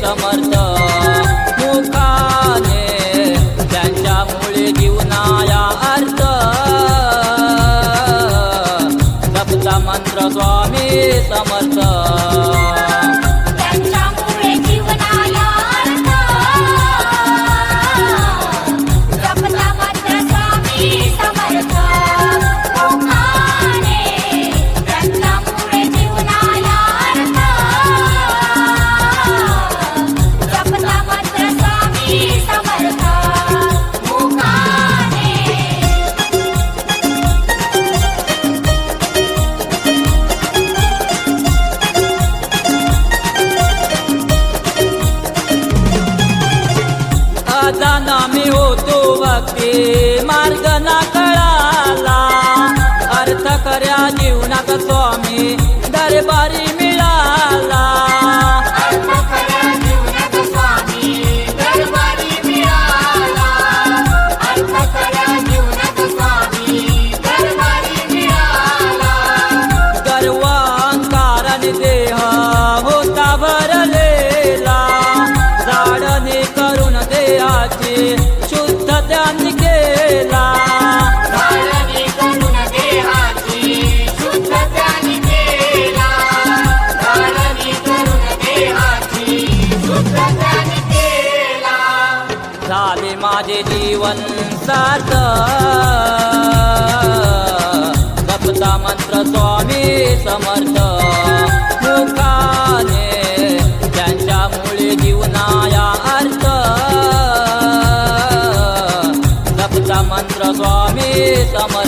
समर्थ. मुखाने त्यांच्यामुळे जीवनाया अर्थ. जपता मंत्र स्वामी समर्थ. 个聪明。माझे जीवन सात जपता मंत्र स्वामी समर्थ. मुखाने त्यांच्यामुळे जीवनाया अर्थ. जपता मंत्र स्वामी समर्थ.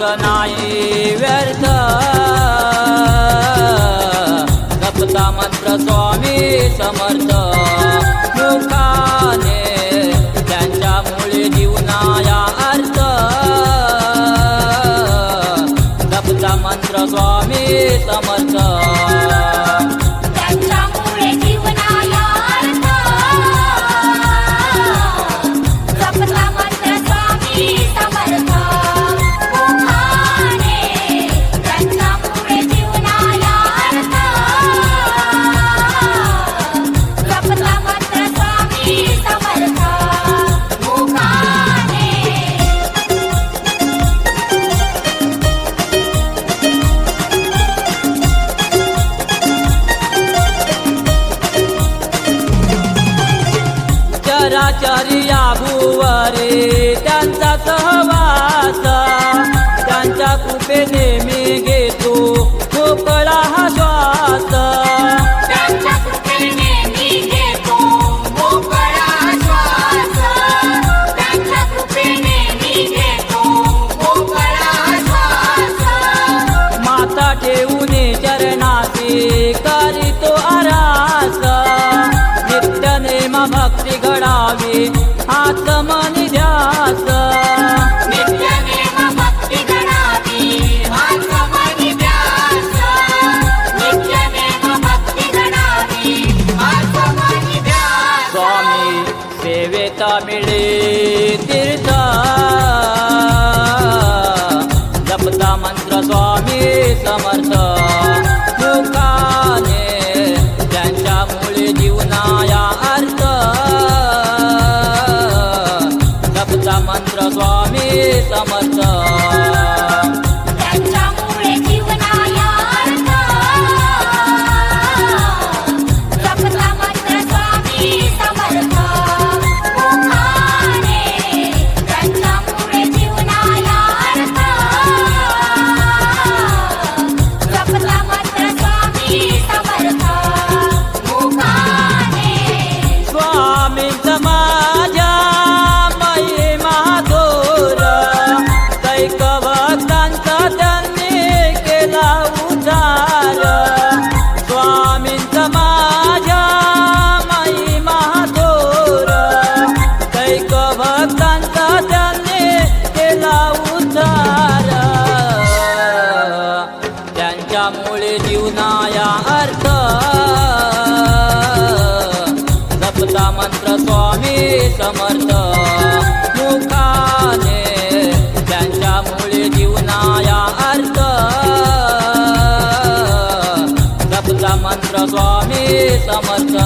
मार्ग नाही व्यर्थ। जपता मंत्र स्वामी समर्थ। मुखाने त्यांच्यामुळे जीवनाया अर्थ। जपता मंत्र स्वामी समर्थ। चराचरी या भुवरे त्यांचा सहवास त्यांच्या कृपे नेहमी गे kamata समर्थ. मुखाने त्यांच्यामुळे जीवनाया अर्थ. जपता मंत्र स्वामी समर्थ.